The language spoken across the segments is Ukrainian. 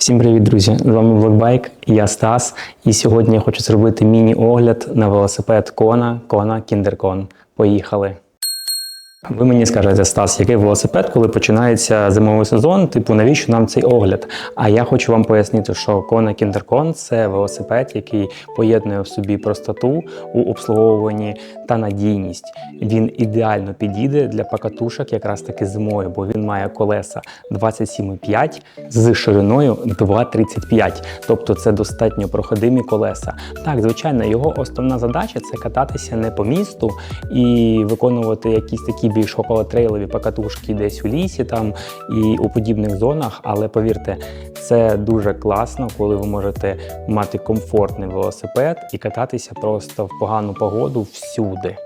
Всім привіт, друзі! З вами Блокбайк, я Стас. І сьогодні я хочу зробити міні-огляд на велосипед Кона, Кона Кіндеркон. Поїхали! Ви мені скажете, Стас, який велосипед, коли починається зимовий сезон, типу, навіщо нам цей огляд? А я хочу вам пояснити, що Kona Кіндеркон це велосипед, який поєднує в собі простоту у обслуговуванні та надійність. Він ідеально підійде для покатушок якраз таки зимою, бо він має колеса 27,5 з шириною 2,35. Тобто це достатньо проходимі колеса. Так, звичайно, його основна задача це кататися не по місту і виконувати якісь такі більш околотрейлові покатушки десь у лісі там і у подібних зонах. Але повірте, це дуже класно, коли ви можете мати комфортний велосипед і кататися просто в погану погоду всюди.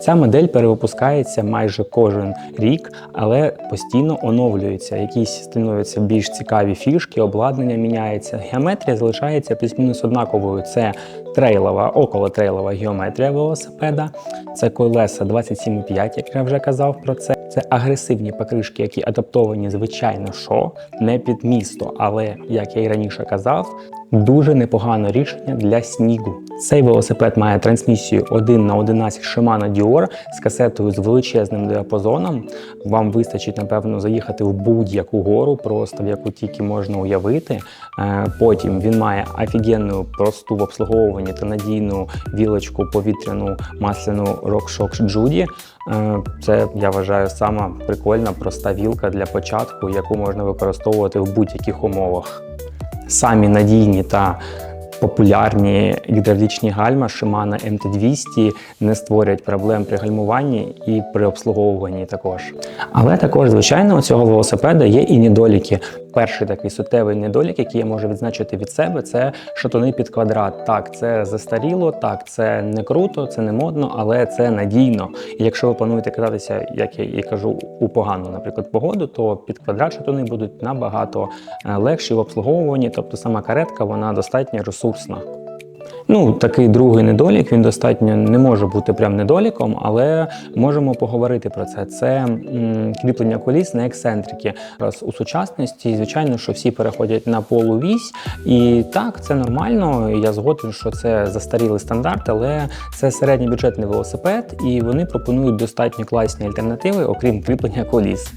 Ця модель перевипускається майже кожен рік, але постійно оновлюється. Якісь становляться більш цікаві фішки, обладнання міняється. Геометрія залишається плюс-мінус однаковою. Це трейлова, околотрейлова геометрія велосипеда. Це колеса 27,5, як я вже казав про це. Це агресивні покришки, які адаптовані, звичайно, що не під місто, але як я і раніше казав, дуже непогане рішення для снігу. Цей велосипед має трансмісію 1 на 11 Shimano Dior з касетою з величезним діапазоном. Вам вистачить, напевно, заїхати в будь-яку гору, просто в яку тільки можна уявити. Е, Потім він має офігенну просту в обслуговуванні та надійну вілочку повітряну масляну RockShox Judy. Е, Це я вважаю сама прикольна проста вілка для початку, яку можна використовувати в будь-яких умовах. Самі надійні та популярні гідравлічні гальма Shimano MT200 не створюють проблем при гальмуванні і при обслуговуванні також. Але також, звичайно, у цього велосипеда є і недоліки. Перший такий суттєвий недолік, який я можу відзначити від себе, це шатуни під квадрат. Так, це застаріло, так, це не круто, це не модно, але це надійно. І якщо ви плануєте кататися, як я і кажу, у погану, наприклад, погоду, то під квадрат шатуни будуть набагато е, легші в обслуговуванні, тобто сама каретка вона достатньо ресурсна. Ну, такий другий недолік, він достатньо не може бути прям недоліком, але можемо поговорити про це. Це кріплення коліс на ексцентрики. Раз у сучасності, звичайно, що всі переходять на полувісь, і так, це нормально. Я згоден, що це застарілий стандарт, але це середньобюджетний велосипед, і вони пропонують достатньо класні альтернативи, окрім кріплення коліс.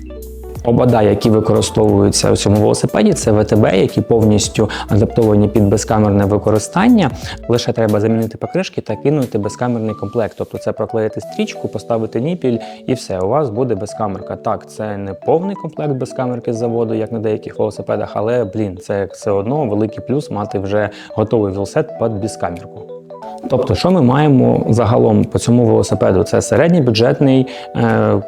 Обода, які використовуються у цьому велосипеді, це ВТБ, які повністю адаптовані під безкамерне використання. Лише треба замінити покришки та кинути безкамерний комплект. Тобто це проклеїти стрічку, поставити ніпіль і все. У вас буде безкамерка. Так, це не повний комплект безкамерки з заводу, як на деяких велосипедах, але блін, це все одно великий плюс мати вже готовий велосипед під безкамерку. Тобто, що ми маємо загалом по цьому велосипеду? Це середньобюджетний. Е-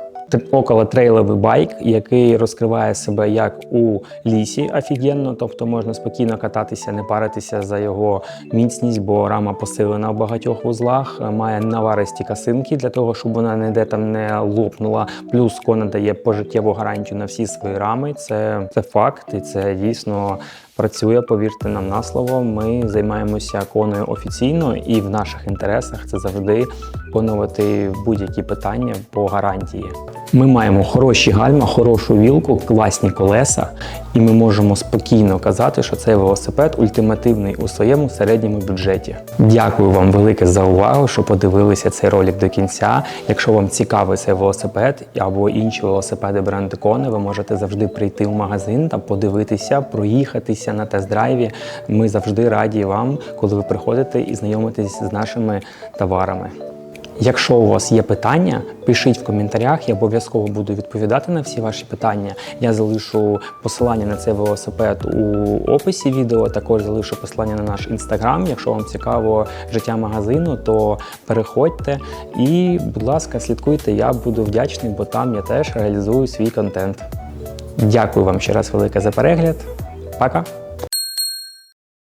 около трейловий байк, який розкриває себе як у лісі офігенно, тобто можна спокійно кататися, не паритися за його міцність, бо рама посилена в багатьох вузлах, має наваристі касинки для того, щоб вона ніде там не лопнула. Плюс кона дає пожиттєву гарантію на всі свої рами. Це, це факт, і це дійсно. Працює, повірте нам на слово. Ми займаємося коною офіційно, і в наших інтересах це завжди виконувати будь-які питання по гарантії. Ми маємо хороші гальма, хорошу вілку, класні колеса, і ми можемо спокійно казати, що цей велосипед ультимативний у своєму середньому бюджеті. Дякую вам велике за увагу, що подивилися цей ролик до кінця. Якщо вам цікавий цей велосипед або інші велосипеди бренду Kona, ви можете завжди прийти в магазин та подивитися, проїхатися на тест-драйві. Ми завжди раді вам, коли ви приходите і знайомитесь з нашими товарами. Якщо у вас є питання, пишіть в коментарях, я обов'язково буду відповідати на всі ваші питання. Я залишу посилання на цей велосипед у описі відео. Також залишу посилання на наш інстаграм. Якщо вам цікаво життя магазину, то переходьте і, будь ласка, слідкуйте. Я буду вдячний, бо там я теж реалізую свій контент. Дякую вам ще раз велике за перегляд. Пока!